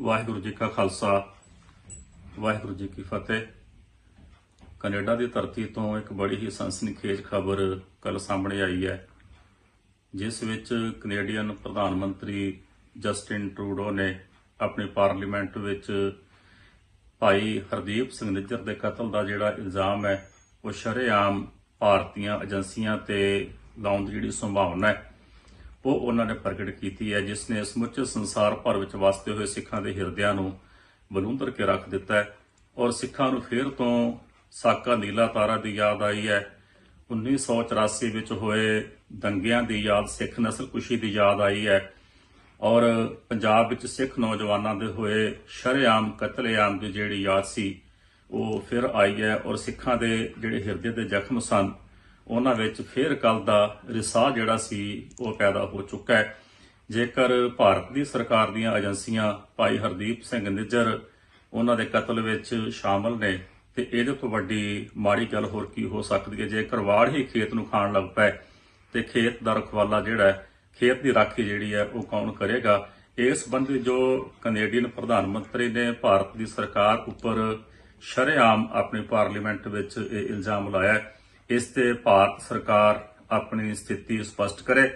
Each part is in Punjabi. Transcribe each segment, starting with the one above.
ਵਾਹਿਗੁਰੂ ਜੀ ਕਾ ਖਾਲਸਾ, ਵਾਹਿਗੁਰੂ ਜੀ ਕੀ ਫਤਿਹ। ਕੈਨੇਡਾ ਦੀ ਧਰਤੀ ਤੋਂ ਇੱਕ ਬੜੀ ਹੀ ਸਨਸਨੀਖੇਜ ਖਬਰ ਕੱਲ ਸਾਹਮਣੇ ਆਈ ਹੈ, ਜਿਸ ਵਿੱਚ ਕੈਨੇਡੀਅਨ ਪ੍ਰਧਾਨ ਮੰਤਰੀ ਜਸਟਿਨ ਟਰੂਡੋ ਨੇ ਆਪਣੀ ਪਾਰਲੀਮੈਂਟ ਵਿੱਚ ਭਾਈ ਹਰਦੀਪ ਸਿੰਘ ਨਿੱਜਰ ਦੇ ਕਤਲ ਦਾ ਜਿਹੜਾ ਇਲਜ਼ਾਮ ਹੈ, ਉਹ ਸ਼ਰੇਆਮ ਭਾਰਤੀਆਂ ਏਜੰਸੀਆਂ ਤੇ ਲਾਉਣ ਦੀ ਜਿਹੜੀ ਸੰਭਾਵਨਾ ਹੈ ਉਹ ਉਹਨਾਂ ਨੇ ਪ੍ਰਗਟ ਕੀਤੀ ਹੈ, ਜਿਸ ਨੇ ਸਮੁੱਚੇ ਸੰਸਾਰ ਭਰ ਵਿੱਚ ਵਸਦੇ ਹੋਏ ਸਿੱਖਾਂ ਦੇ ਹਿਰਦਿਆਂ ਨੂੰ ਬਲੂੰਦਰ ਕੇ ਰੱਖ ਦਿੱਤਾ ਹੈ ਔਰ ਸਿੱਖਾਂ ਨੂੰ ਫੇਰ ਤੋਂ ਸਾਕਾ ਨੀਲਾ ਤਾਰਾ ਦੀ ਯਾਦ ਆਈ ਹੈ। 1984 ਵਿੱਚ ਹੋਏ ਦੰਗਿਆਂ ਦੀ ਯਾਦ, ਸਿੱਖ ਨਸਲਕੁਸ਼ੀ ਦੀ ਯਾਦ ਆਈ ਹੈ ਔਰ ਪੰਜਾਬ ਵਿੱਚ ਸਿੱਖ ਨੌਜਵਾਨਾਂ ਦੇ ਹੋਏ ਸ਼ਰੇਆਮ, ਕਤਲੇਆਮ ਦੀ ਜਿਹੜੀ ਯਾਦ ਸੀ, ਉਹ ਫਿਰ ਆਈ ਹੈ ਔਰ ਸਿੱਖਾਂ ਦੇ ਜਿਹੜੇ ਹਿਰਦੇ ਦੇ ਜ਼ਖਮ ਸਨ ਉਹਨਾਂ ਵਿੱਚ ਫੇਰ ਕੱਲ ਦਾ ਰਿਸਾਹ ਜਿਹੜਾ ਸੀ, ਉਹ ਪੈਦਾ ਹੋ ਚੁੱਕਾ ਹੈ। ਜੇਕਰ ਭਾਰਤ ਦੀ ਸਰਕਾਰ ਦੀਆਂ ਏਜੰਸੀਆਂ ਭਾਈ ਹਰਦੀਪ ਸਿੰਘ ਨਿੱਜਰ ਉਹਨਾਂ ਦੇ ਕਤਲ ਵਿੱਚ ਸ਼ਾਮਲ ਨੇ ਤੇ ਇਹਦੇ ਤੋਂ ਵੱਡੀ ਮਾੜੀ ਗੱਲ ਹੋਰ ਕੀ ਹੋ ਸਕਦੀ ਹੈ? ਜੇਕਰ ਵਾੜ ਹੀ ਖੇਤ ਨੂੰ ਖਾਣ ਲੱਗ ਪਏ ਤੇ ਖੇਤ ਦਾ ਰਖਵਾਲਾ ਜਿਹੜਾ ਹੈ, ਖੇਤ ਦੀ ਰਾਖੀ ਜਿਹੜੀ ਹੈ, ਉਹ ਕੌਣ ਕਰੇਗਾ? ਇਸ ਸੰਬੰਧੀ ਜੋ ਕੈਨੇਡੀਅਨ ਪ੍ਰਧਾਨ ਮੰਤਰੀ ਨੇ ਭਾਰਤ ਦੀ ਸਰਕਾਰ ਉੱਪਰ ਸ਼ਰੇਆਮ ਆਪਣੀ ਪਾਰਲੀਮੈਂਟ ਵਿੱਚ ਇਹ ਇਲਜ਼ਾਮ ਲਾਇਆ ਇਸ ਤੇ ਭਾਰਤ ਸਰਕਾਰ ਆਪਣੀ ਸਥਿਤੀ ਸਪਸ਼ਟ ਕਰੇ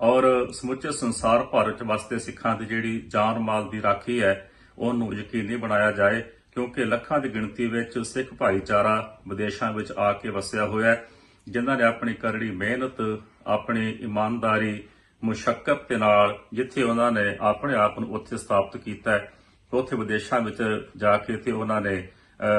ਔਰ ਸਮੁੱਚੇ ਸੰਸਾਰ ਭਰ ਵਿੱਚ ਵਸਦੇ ਸਿੱਖਾਂ ਦੀ ਜਿਹੜੀ ਜਾਨ ਮਾਲ ਦੀ ਰਾਖੀ ਹੈ, ਉਹਨੂੰ ਯਕੀਨੀ ਬਣਾਇਆ ਜਾਏ, ਕਿਉਂਕਿ ਲੱਖਾਂ ਦੀ ਗਿਣਤੀ ਵਿੱਚ ਸਿੱਖ ਭਾਈਚਾਰਾ ਵਿਦੇਸ਼ਾਂ ਵਿੱਚ ਆ ਕੇ ਵਸਿਆ ਹੋਇਆ ਹੈ, ਜਿਨ੍ਹਾਂ ਨੇ ਆਪਣੀ ਕਰੜੀ ਮਿਹਨਤ, ਆਪਣੀ ਇਮਾਨਦਾਰੀ ਮੁਸ਼ਕਲ ਦੇ ਨਾਲ ਜਿੱਥੇ ਉਹਨਾਂ ਨੇ ਆਪਣੇ ਆਪ ਨੂੰ ਉੱਥੇ ਸਥਾਪਿਤ ਕੀਤਾ ਹੈ, ਉੱਥੇ ਵਿਦੇਸ਼ਾਂ ਵਿੱਚ ਜਾ ਕੇ ਤੇ ਉਹਨਾਂ ਨੇ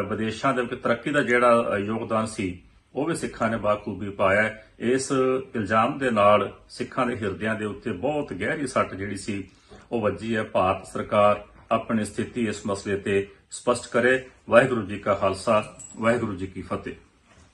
ਵਿਦੇਸ਼ਾਂ ਦੇ ਵਿੱਚ ਤਰੱਕੀ ਦਾ ਜਿਹੜਾ ਯੋਗਦਾਨ ਸੀ ਉਹ ਵੀ ਸਿੱਖਾਂ ਨੇ ਬਾਖੂਬੀ ਪਾਇਆ ਇਸ ਇਲਜ਼ਾਮ ਦੇ ਨਾਲ ਸਿੱਖਾਂ ਦੇ ਹਿਰਦਿਆਂ ਦੇ ਉੱਤੇ ਬਹੁਤ ਗਹਿਰੀ ਸੱਟ ਜਿਹੜੀ ਸੀ, ਉਹ ਵੱਜੀ ਹੈ। ਭਾਰਤ ਸਰਕਾਰ ਆਪਣੀ ਸਥਿਤੀ ਇਸ ਮਸਲੇ ਤੇ ਸਪਸ਼ਟ ਕਰੇ। ਵਾਹਿਗੁਰੂ ਜੀ ਕਾ ਖਾਲਸਾ, ਵਾਹਿਗੁਰੂ ਜੀ ਕੀ ਫਤਿਹ।